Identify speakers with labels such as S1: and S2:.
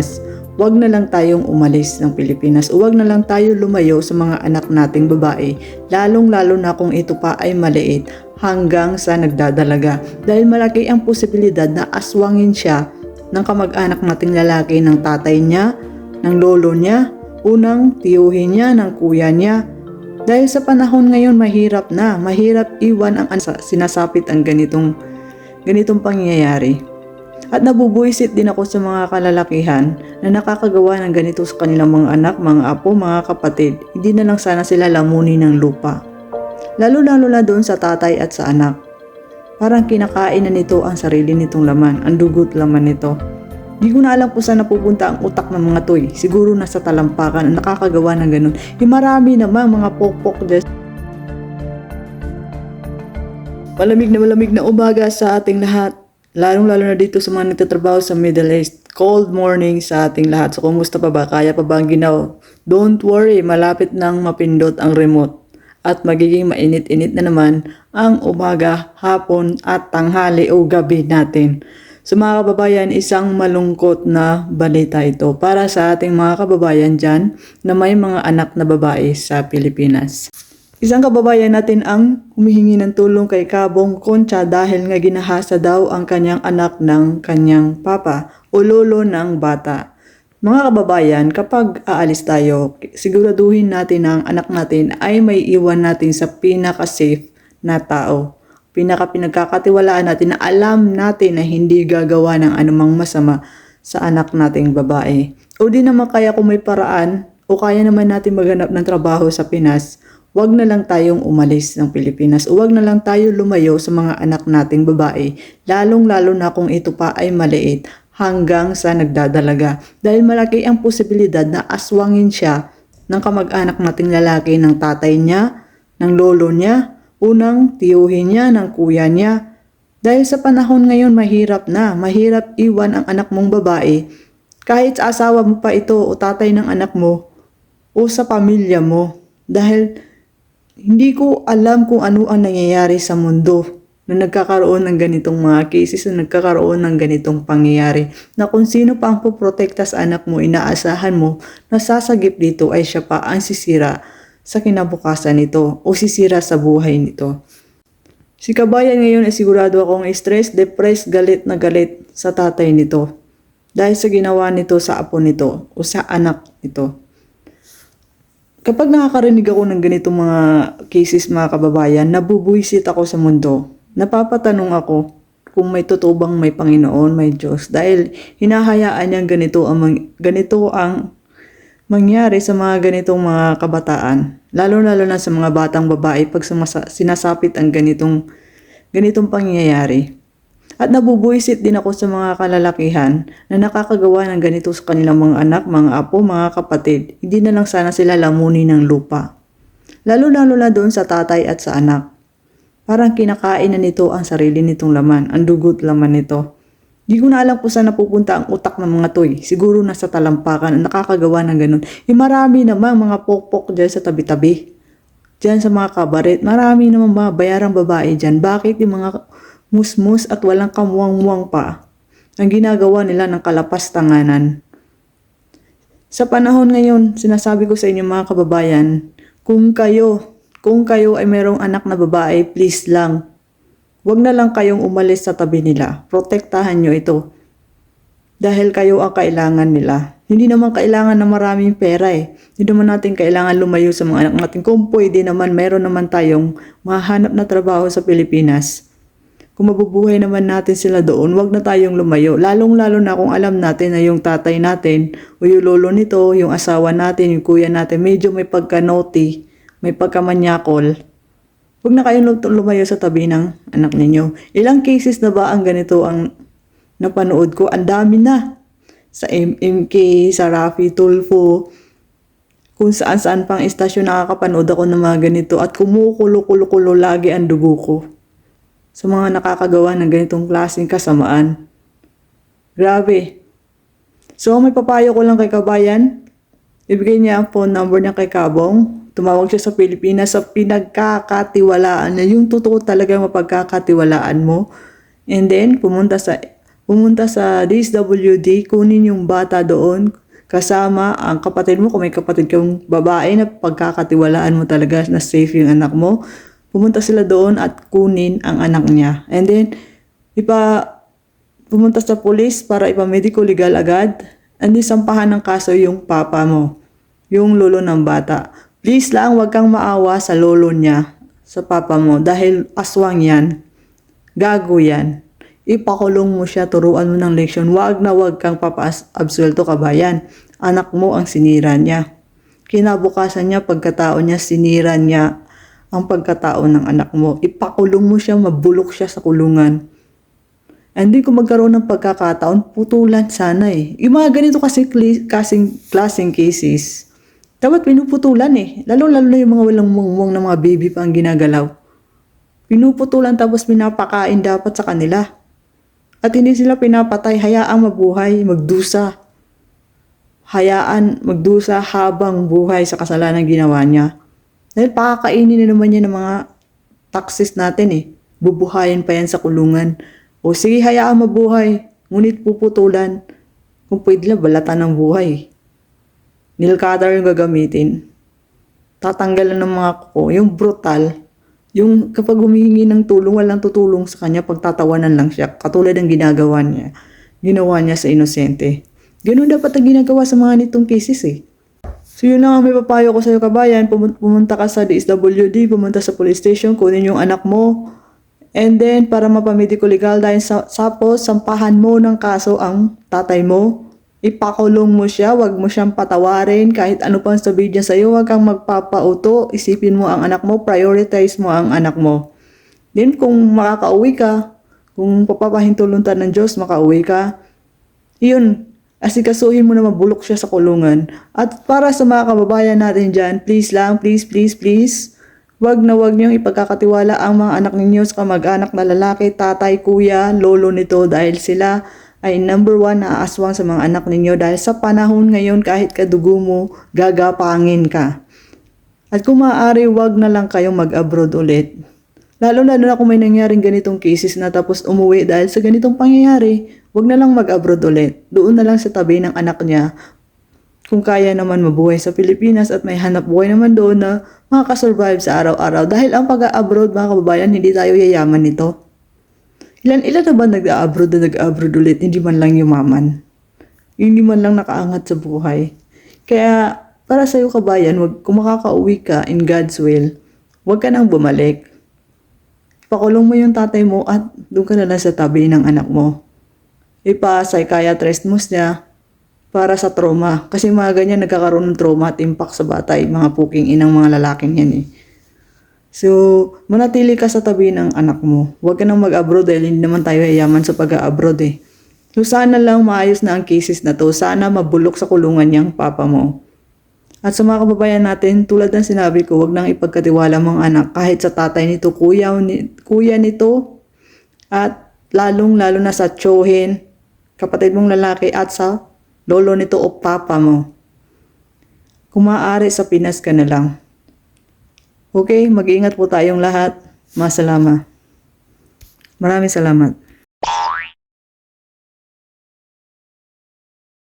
S1: Pilipinas, wag na lang tayong umalis ng Pilipinas o wag na lang tayo lumayo sa mga anak nating babae, lalong-lalo na kung ito pa ay maliit hanggang sa nagdadalaga. Dahil malaki ang posibilidad na aswangin siya ng kamag-anak nating lalaki ng tatay niya, ng lolo niya, unang tiyuhin niya, ng kuya niya. Dahil sa panahon ngayon mahirap na, mahirap iwan ang sinasapit ang ganitong ganitong pangyayari. At nabubuisit din ako sa mga kalalakihan na nakakagawa ng ganito sa kanilang mga anak, mga apo, mga kapatid. Hindi na lang sana sila lamunin ng lupa. Lalo-lalo na doon sa tatay at sa anak. Parang kinakain na nito ang sarili nitong laman, ang dugot laman nito. Di ko na alam kung saan napupunta ang utak ng mga toy. Siguro nasa talampakan ang nakakagawa ng ganun. E marami namang mga pokpok des. Malamig na malamig na umaga sa ating lahat. Lalong-lalo na dito sa mga nagtatrabaho sa Middle East. Cold morning sa ating lahat. So, kumusta pa ba? Kaya pa ba ang ginaw? Don't worry, malapit nang mapindot ang remote. At magiging mainit-init na naman ang umaga, hapon at tanghali o gabi natin. So mga kababayan, isang malungkot na balita ito para sa ating mga kababayan dyan na may mga anak na babae sa Pilipinas. Isang kababayan natin ang humihingi ng tulong kay Kabong Concha dahil nga ginahasa daw ang kanyang anak ng kanyang papa o lolo ng bata. Mga kababayan, kapag aalis tayo, siguraduhin natin na ang anak natin ay may iwan natin sa pinaka-safe na tao. Pinaka pinagkakatiwalaan natin na alam natin na hindi gagawa ng anumang masama sa anak nating babae. O di naman kaya kung may paraan o kaya naman natin maghanap ng trabaho sa Pinas, wag na lang tayong umalis ng Pilipinas o wag na lang tayo lumayo sa mga anak nating babae, lalong-lalo na kung ito pa ay maliit hanggang sa nagdadalaga. Dahil malaki ang posibilidad na aswangin siya ng kamag-anak nating lalaki ng tatay niya, ng lolo niya, unang tiyuhin niya, ng kuya niya. Dahil sa panahon ngayon mahirap na, mahirap iwan ang anak mong babae kahit sa asawa mo pa ito o tatay ng anak mo o sa pamilya mo. Dahil hindi ko alam kung ano ang nangyayari sa mundo na nagkakaroon ng ganitong mga cases na nagkakaroon ng ganitong pangyayari na kung sino pa ang puprotekta sa anak mo, inaasahan mo na sasagip dito ay siya pa ang sisira sa kinabukasan nito o sisira sa buhay nito. Si kabayan ngayon ay sigurado akong stress, depressed, galit na galit sa tatay nito dahil sa ginawa nito sa apo nito o sa anak nito. Kapag nakakarinig ako ng ganitong mga cases mga kababayan, nabubuisit ako sa mundo. Napapatanong ako kung may totoo bang may Panginoon, may Diyos. Dahil hinahayaan niyang ganito ang, ganito ang mangyari sa mga ganitong mga kabataan. Lalo-lalo na sa mga batang babae pag sinasapit ang ganitong, ganitong pangyayari. At nabubuisit din ako sa mga kalalakihan na nakakagawa ng ganito sa kanilang mga anak, mga apo, mga kapatid. Hindi na lang sana sila lamunin ng lupa. Lalo-lalo na doon sa tatay at sa anak. Parang kinakain na nito ang sarili nitong laman, ang dugot laman nito. Di ko na alam kung saan napupunta ang utak ng mga toy. Siguro nasa talampakan ang nakakagawa ng ganun. E marami namang mga pokpok dyan sa tabi-tabi. Dyan sa mga kabaret, marami namang mga bayarang babae dyan. Bakit yung mga musmus at walang kamuwang-muwang pa ang ginagawa nila ng kalapas tanganan? Sa panahon ngayon, sinasabi ko sa inyo mga kababayan, kung kayo, kung kayo ay merong anak na babae, please lang, Huwag na lang kayong umalis sa tabi nila. Protektahan nyo ito. Dahil kayo ang kailangan nila. Hindi naman kailangan na maraming pera eh. Hindi naman natin kailangan lumayo sa mga anak natin. Kung pwede naman, meron naman tayong mahanap na trabaho sa Pilipinas. Kung mabubuhay naman natin sila doon, wag na tayong lumayo. Lalong-lalo na kung alam natin na yung tatay natin, o yung lolo nito, yung asawa natin, yung kuya natin, medyo may pagka-naughty, may pagkamanyakol. Huwag na kayong lum- lumayo sa tabi ng anak ninyo. Ilang cases na ba ang ganito ang napanood ko? Ang dami na. Sa MMK, sa Rafi Tulfo, kung saan saan pang istasyon nakakapanood ako ng mga ganito at kumukulo-kulo-kulo lagi ang dugo ko sa mga nakakagawa ng ganitong klaseng kasamaan. Grabe. So, may papayo ko lang kay kabayan. Ibigay niya ang phone number niya kay Kabong. Tumawag siya sa Pilipinas sa pinagkakatiwalaan niya. Yung totoo talaga mapagkakatiwalaan mo. And then, pumunta sa pumunta sa DSWD, kunin yung bata doon, kasama ang kapatid mo, kung may kapatid kang babae na pagkakatiwalaan mo talaga na safe yung anak mo, pumunta sila doon at kunin ang anak niya. And then, ipa, pumunta sa police para ipa-medical legal agad, and then sampahan ng kaso yung papa mo, yung lolo ng bata. Please lang, wag kang maawa sa lolo niya, sa papa mo, dahil aswang yan. Gago yan. Ipakulong mo siya, turuan mo ng leksyon. Wag na wag kang papaabsuelto kabayan. Anak mo ang sinira niya. Kinabukasan niya, pagkatao niya, sinira niya ang pagkatao ng anak mo. Ipakulong mo siya, mabulok siya sa kulungan. And then kung magkaroon ng pagkakataon, putulan sana eh. Yung mga ganito kasi kasing, klaseng cases, dapat pinuputulan eh. Lalo-lalo na yung mga walang mungmong na mga baby pa ang ginagalaw. Pinuputulan tapos pinapakain dapat sa kanila. At hindi sila pinapatay, hayaang mabuhay, magdusa. Hayaan magdusa habang buhay sa kasalanan ginawa niya. Dahil pakakainin na naman niya ng mga taxes natin eh. Bubuhayin pa yan sa kulungan. O sige, hayaan mabuhay. Ngunit puputulan. Kung pwede lang, balatan ng buhay. Cutter yung gagamitin. Tatanggalan ng mga kuko. Yung brutal. Yung kapag humihingi ng tulong, walang tutulong sa kanya, pagtatawanan lang siya. Katulad ng ginagawa niya. Ginawa niya sa inosente. Ganun dapat ang ginagawa sa mga nitong cases eh. So yun lang ang may papayo ko sa iyo kabayan. Pumun- Pumunta ka sa DSWD, pumunta sa police station, kunin yung anak mo. And then, para mapamedico legal dahil sa, sapos, sampahan mo ng kaso ang tatay mo. Ipakulong mo siya, wag mo siyang patawarin. Kahit ano pang sabihin niya sa'yo, wag kang magpapauto. Isipin mo ang anak mo, prioritize mo ang anak mo. Then, kung makakauwi ka, kung papapahintuluntan ng Diyos, makauwi ka, yun, asikasuhin mo na mabulok siya sa kulungan. At para sa mga kababayan natin dyan, please lang, please, please, please, wag na wag niyong ipagkakatiwala ang mga anak ninyo sa kamag-anak na lalaki, tatay, kuya, lolo nito dahil sila ay number one na aswang sa mga anak ninyo dahil sa panahon ngayon kahit kadugo mo, gagapangin ka. At kung maaari, wag na lang kayong mag-abroad ulit. Lalo-lalo na kung may nangyaring ganitong cases na tapos umuwi dahil sa ganitong pangyayari, wag na lang mag-abroad ulit. Doon na lang sa tabi ng anak niya. Kung kaya naman mabuhay sa Pilipinas at may hanap buhay naman doon na makakasurvive sa araw-araw. Dahil ang pag-abroad mga kababayan, hindi tayo yayaman nito. Ilan-ilan na ba nag-abroad na nag-abroad ulit, hindi man lang yumaman. Hindi man lang nakaangat sa buhay. Kaya para sa'yo kabayan, wag, kung makakauwi ka in God's will, wag ka nang bumalik. Pakulong mo yung tatay mo at doon ka na lang sa tabi ng anak mo. Ipa-psychiatrist mo siya para sa trauma. Kasi mga ganyan nagkakaroon ng trauma at impact sa bata, yung mga puking inang mga lalaking yan eh. So, manatili ka sa tabi ng anak mo. Huwag ka nang mag-abroad dahil hindi naman tayo yayaman sa pag-abroad eh. So, sana lang maayos na ang cases na to. Sana mabulok sa kulungan niyang papa mo. At sa mga kababayan natin, tulad ng sinabi ko, huwag nang ipagkatiwala mga anak kahit sa tatay nito, kuya, ni, kuya nito, at lalong-lalo na sa tsohin, kapatid mong lalaki at sa lolo nito o papa mo. Kung maaari sa Pinas ka na lang. Okay, mag-iingat po tayong lahat. Masalama. Maraming salamat.